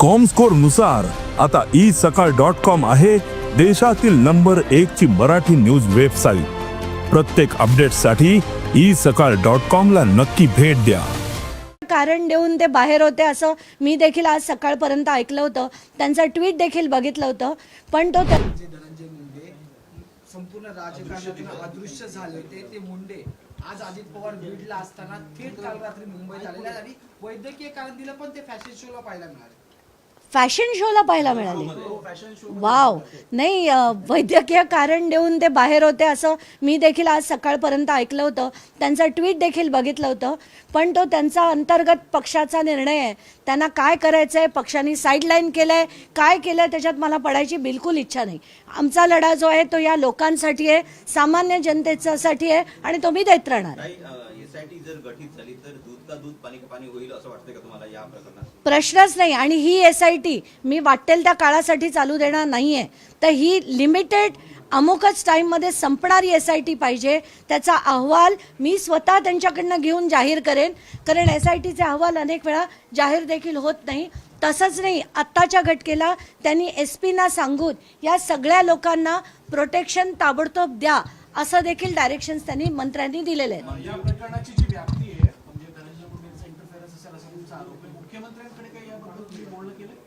कॉमस्कोरनुसार आता ई सकाळ dot com आहे देशातील नंबर एक ची मराठी न्यूज वेबसाईट प्रत्येक अपडेटसाठी ई सकाळ डॉट कॉम ला नक्की भेट द्या. कारण देऊन ते बाहेर होते असं मी देखील आज सकाळपर्यंत ऐकलं होतं. त्यांचा ट्विट देखील बघितलं होतं. पण तो संपूर्ण राजकारणातून अदृश्य झाले होते ते मुंडे. आज अजित पवार बीडला असताना थेट काल रात्री मुंबईत आलेले आणि वैद्यकीय कारण दिलं पण ते फॅशन शोला पाहायला मिळाले. फॅशन शोला पाहायला मिळाले. हो, हो. वाव. नाही वैद्यकीय कारण देऊन ते बाहेर होते असं मी देखील आज सकाळपर्यंत ऐकलं होतं. त्यांचा ट्विट देखील बघितलं होतं. पण तो त्यांचा अंतर्गत पक्षाचा निर्णय आहे. त्यांना काय करायचं आहे पक्षाने साईडलाईन केलं आहे काय केलं आहे त्याच्यात मला पडायची बिलकुल इच्छा नाही. आमचा लढा जो आहे तो या लोकांसाठी आहे सामान्य जनतेसाठी आहे आणि तो मी देत राहणार काही एसआयटी जर गठीत झाली तर दूध का दूध पाणी का पाणी होईल असं वाटतंय का तुम्हाला या प्रकरणात? प्रश्नच नाही. आणि ही एस आय टी मी वाटेल त्या काळासाठी चालू देणार नाही आहे तर ही लिमिटेड अमुकच टाईममध्ये संपणारी एस आय टी पाहिजे. त्याचा अहवाल मी स्वतः त्यांच्याकडनं घेऊन जाहीर करेन. कारण एस आय टीचे अहवाल अनेक वेळा जाहीर देखील होत नाही. तसंच नाही आत्ताच्या घटकेला त्यांनी एस पीना सांगून या सगळ्या लोकांना प्रोटेक्शन ताबडतोब द्या असं देखील डायरेक्शन्स त्यांनी मंत्र्यांनी दिलेले आहेत.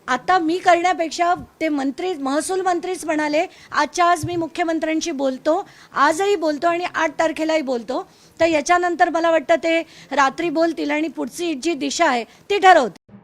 आता मी करण्यापेक्षा ते मंत्री महसूल मंत्रीच म्हणाले आजच्या आज मी मुख्यमंत्र्यांशी बोलतो आजही बोलतो आणि आठ तारखेलाही बोलतो. तर याच्यानंतर मला वाटतं ते रात्री बोलतील आणि पुढची जी दिशा आहे ती ठरवतील.